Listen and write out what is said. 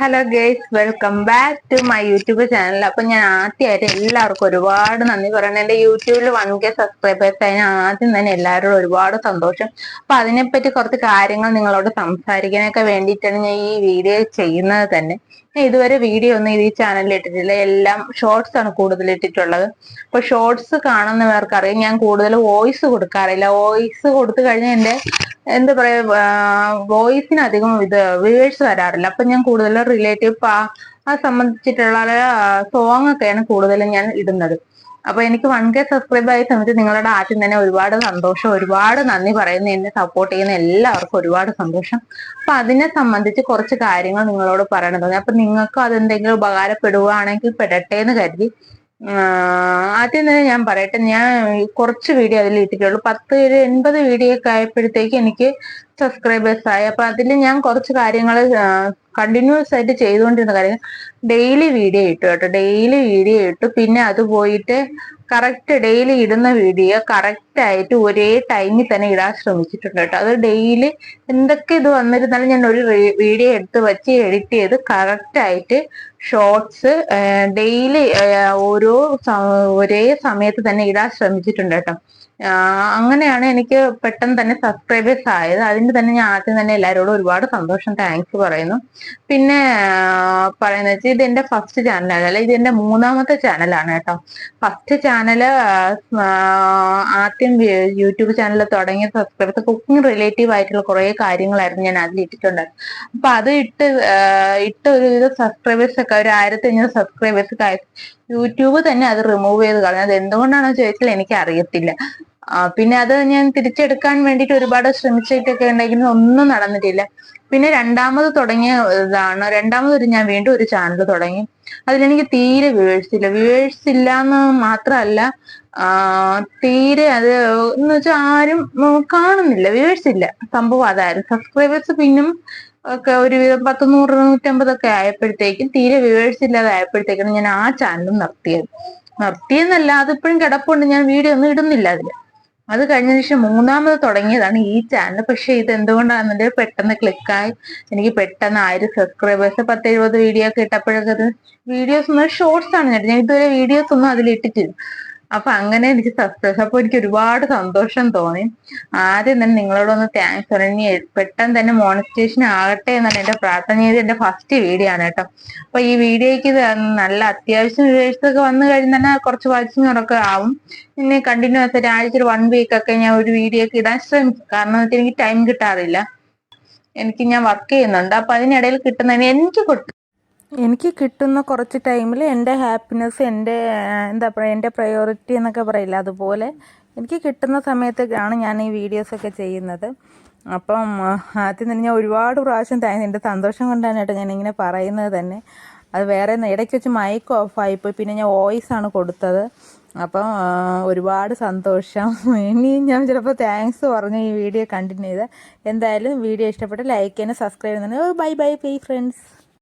Hello guys welcome back to my YouTube channel അപ്പൊ ഞാൻ ആദ്യമായിട്ട് എല്ലാവർക്കും ഒരുപാട് നന്ദി പറയുന്നത് എന്റെ യൂട്യൂബിൽ വൺ കെ സബ്സ്ക്രൈബേഴ്സ് അതിന് ആദ്യം തന്നെ എല്ലാവരോടും ഒരുപാട് സന്തോഷം. അപ്പൊ അതിനെപ്പറ്റി കുറച്ച് കാര്യങ്ങൾ നിങ്ങളോട് സംസാരിക്കാനൊക്കെ വേണ്ടിയിട്ടാണ് ഞാൻ ഈ വീഡിയോ ചെയ്യുന്നത് തന്നെ. ഇതുവരെ വീഡിയോ ഒന്നും ഈ ചാനലിൽ ഇട്ടിട്ടില്ല. എല്ലാം ഷോർട്സ് ആണ് കൂടുതൽ ഇട്ടിട്ടുള്ളത്. അപ്പൊ ഷോർട്സ് കാണുന്നവർക്കറിയാം ഞാൻ കൂടുതൽ വോയിസ് കൊടുക്കാറില്ല. വോയിസ് കൊടുത്തു കഴിഞ്ഞാൽ എന്റെ എന്താ പറയാ വോയിസിന് അധികം ഇത് വ്യൂവേഴ്സ് വരാറില്ല. അപ്പൊ ഞാൻ കൂടുതൽ റിലേറ്റീവ് ആ സംബന്ധിച്ചിട്ടുള്ള സോങ് ഒക്കെയാണ് കൂടുതലും ഞാൻ ഇടുന്നത്. അപ്പൊ എനിക്ക് വൺ കെ സബ്സ്ക്രൈബ് ആയ സമയത്ത് നിങ്ങളുടെ ആദ്യം തന്നെ ഒരുപാട് സന്തോഷം ഒരുപാട് നന്ദി പറയുന്ന എന്നെ സപ്പോർട്ട് ചെയ്യുന്ന എല്ലാവർക്കും ഒരുപാട് സന്തോഷം. അപ്പൊ അതിനെ സംബന്ധിച്ച് കുറച്ച് കാര്യങ്ങൾ നിങ്ങളോട് പറയണത് അപ്പൊ നിങ്ങൾക്ക് അതെന്തെങ്കിലും ഉപകാരപ്പെടുകയാണെങ്കിൽ പെടട്ടെ എന്ന് കരുതി. ആദ്യം തന്നെ ഞാൻ പറയട്ടെ ഞാൻ കുറച്ച് വീഡിയോ അതിൽ ഇട്ടിട്ടുള്ളൂ. പത്ത് എൺപത് വീഡിയോ ഒക്കെ ആയപ്പോഴത്തേക്ക് എനിക്ക് സബ്സ്ക്രൈബേഴ്സ് ആയി. അപ്പൊ അതിൽ ഞാൻ കുറച്ച് കാര്യങ്ങൾ കണ്ടിന്യൂസ് ആയിട്ട് ചെയ്തുകൊണ്ടിരുന്ന കാര്യം ഡെയിലി വീഡിയോ ഇട്ടു കേട്ടോ. ഡെയിലി വീഡിയോ ഇട്ടു. പിന്നെ അത് പോയിട്ട് കറക്റ്റ് ഡെയിലി ഇടുന്ന വീഡിയോ കറക്റ്റ് ആയിട്ട് ഒരേ ടൈമിൽ തന്നെ ഇടാൻ ശ്രമിച്ചിട്ടുണ്ട് കേട്ടോ. അത് ഡെയിലി എന്തൊക്കെ ഇത് വന്നിരുന്നാലും ഞാൻ ഒരു വീഡിയോ എടുത്ത് വെച്ച് എഡിറ്റ് ചെയ്ത് കറക്റ്റ് ആയിട്ട് ഷോർട്സ് ഡെയിലി ഓരോ ഒരേ സമയത്ത് തന്നെ ഇടാൻ ശ്രമിച്ചിട്ടുണ്ട് കേട്ടോ. അങ്ങനെയാണ് എനിക്ക് പെട്ടെന്ന് തന്നെ സബ്സ്ക്രൈബേഴ്സ് ആയത്. അതിന് തന്നെ ഞാൻ ആദ്യം തന്നെ എല്ലാവരോടും ഒരുപാട് സന്തോഷം താങ്ക്സ് പറയുന്നു. പിന്നെ പറയുന്നത് വെച്ചാൽ ഇത് എന്റെ ഫസ്റ്റ് ചാനലാണ് അല്ല ഇത് എന്റെ മൂന്നാമത്തെ ചാനലാണ് കേട്ടോ. ഫസ്റ്റ് ചാനൽ ആദ്യം യൂട്യൂബ് ചാനൽ തുടങ്ങിയ സബ്സ്ക്രൈബ് കുക്കിംഗ് റിലേറ്റീവ് ആയിട്ടുള്ള കുറെ കാര്യങ്ങളായിരുന്നു ഞാൻ അതിൽ ഇട്ടിട്ടുണ്ട് അപ്പൊ അത് ഇട്ട് ഇട്ട് ഒരുവിധ സബ്സ്ക്രൈബേഴ്സ് ഒക്കെ ഒരു ആയിരത്തി അഞ്ഞൂറ് സബ്സ്ക്രൈബേഴ്സ് ഒക്കെ യൂട്യൂബ് തന്നെ അത് റിമൂവ് ചെയ്ത് കളഞ്ഞു. അത് എന്തുകൊണ്ടാണെന്ന് ചോദിച്ചാൽ എനിക്ക് അറിയത്തില്ല പിന്നെ അത് ഞാൻ തിരിച്ചെടുക്കാൻ വേണ്ടിയിട്ട് ഒരുപാട് ശ്രമിച്ചിട്ടൊക്കെ ഉണ്ടെങ്കിലും ഒന്നും നടന്നിട്ടില്ല. പിന്നെ രണ്ടാമത് തുടങ്ങിയ ഇതാണ് രണ്ടാമതൊരു ഞാൻ വീണ്ടും ഒരു ചാനൽ തുടങ്ങി. അതിലെനിക്ക് തീരെ വ്യൂവേഴ്സ് ഇല്ല. വ്യൂവേഴ്സ് ഇല്ല എന്ന് മാത്രമല്ല തീരെ അത് എന്ന് വെച്ചാൽ ആരും കാണുന്നില്ല. വ്യൂവേഴ്സ് ഇല്ല. സംഭവം അതായിരുന്നു. സബ്സ്ക്രൈബേഴ്സ് പിന്നും ഒക്കെ ഒരു പത്ത് നൂറ് നൂറ്റമ്പതൊക്കെ ആയപ്പോഴത്തേക്കും തീരെ വ്യൂവേഴ്സ് ഇല്ലാതെ ആയപ്പോഴത്തേക്കാണ് ഞാൻ ആ ചാനലും നിർത്തിയത്. നിർത്തിയെന്നല്ല അതിപ്പോഴും കിടപ്പുണ്ട്. ഞാൻ വീഡിയോ ഒന്നും ഇടുന്നില്ല അതിൽ അത് കഴിഞ്ഞ ശേഷം മൂന്നാമത് തുടങ്ങിയതാണ് ഈ ചാനൽ പക്ഷെ ഇത് എന്തുകൊണ്ടാണെന്നെ പെട്ടെന്ന് ക്ലിക്കായി എനിക്ക് പെട്ടെന്ന് ആയിരം സബ്സ്ക്രൈബേഴ്സ് പത്ത് എഴുപത് വീഡിയോ ഒക്കെ ഇട്ടപ്പോഴൊക്കെ വീഡിയോസ് ഷോർട്സ് ആണ് ഞാൻ ഇതുവരെ വീഡിയോസ് ഒന്നും അതിൽ ഇട്ടിട്ടില്ല അപ്പൊ അങ്ങനെ എനിക്ക് സക്സസ് അപ്പൊ എനിക്ക് ഒരുപാട് സന്തോഷം തോന്നി. ആദ്യം തന്നെ നിങ്ങളോടൊന്ന് താങ്ക്സ് പറഞ്ഞു പെട്ടെന്ന് തന്നെ മോണിസ്റ്റേഷൻ ആകട്ടെ എന്നാണ് എന്റെ പ്രാർത്ഥന. ചെയ്ത് എന്റെ ഫസ്റ്റ് വീഡിയോ ആണ് കേട്ടോ. അപ്പൊ ഈ വീഡിയോയ്ക്ക് നല്ല അത്യാവശ്യം വ്യൂവേഴ്സ് ഒക്കെ വന്നു കഴിഞ്ഞാൽ തന്നെ കുറച്ച് വാച്ചിങ് വാച്ചിങ്ങറൊക്കെ ആവും. പിന്നെ കണ്ടിന്യൂസ് ഒരു വൺ വീക്ക് ഒക്കെ ഞാൻ ഒരു വീഡിയോ ഒക്കെ ഇടാൻ ശ്രമിക്കും. കാരണം എനിക്ക് ടൈം കിട്ടാറില്ല. എനിക്ക് ഞാൻ വർക്ക് ചെയ്യുന്നുണ്ട്. അപ്പൊ അതിനിടയിൽ കിട്ടുന്നതിന് എനിക്ക് എനിക്ക് കിട്ടുന്ന കുറച്ച് ടൈമിൽ എന്റെ ഹാപ്പിനെസ് എന്റെ എന്താ പറയുക എന്റെ പ്രയോറിറ്റി എന്നൊക്കെ പറയില്ല അതുപോലെ എനിക്ക് കിട്ടുന്ന സമയത്തൊക്കെയാണ് ഞാൻ ഈ വീഡിയോസൊക്കെ ചെയ്യുന്നത്. അപ്പം ആദ്യം തന്നെ ഞാൻ ഒരുപാട് പ്രാവശ്യം എന്റെ സന്തോഷം കൊണ്ടാണ് കേട്ടോ ഞാനിങ്ങനെ പറയുന്നത് തന്നെ. അത് വേറെ ഇടയ്ക്ക് വെച്ച് മൈക്ക് ഓഫായിപ്പോയി പിന്നെ ഞാൻ വോയിസ് ആണ് കൊടുത്തത്. അപ്പം ഒരുപാട് സന്തോഷം. ഇനി ഞാൻ ചിലപ്പോൾ താങ്ക്സ് പറഞ്ഞു ഈ വീഡിയോ കണ്ടിന്യൂ ചെയ്ത്. എന്തായാലും വീഡിയോ ഇഷ്ടപ്പെട്ട് ലൈക്ക് ചെയ്യാനും സബ്സ്ക്രൈബ് ചെയ്യുന്നത് ബൈ ബൈ ബൈ ഫ്രണ്ട്സ്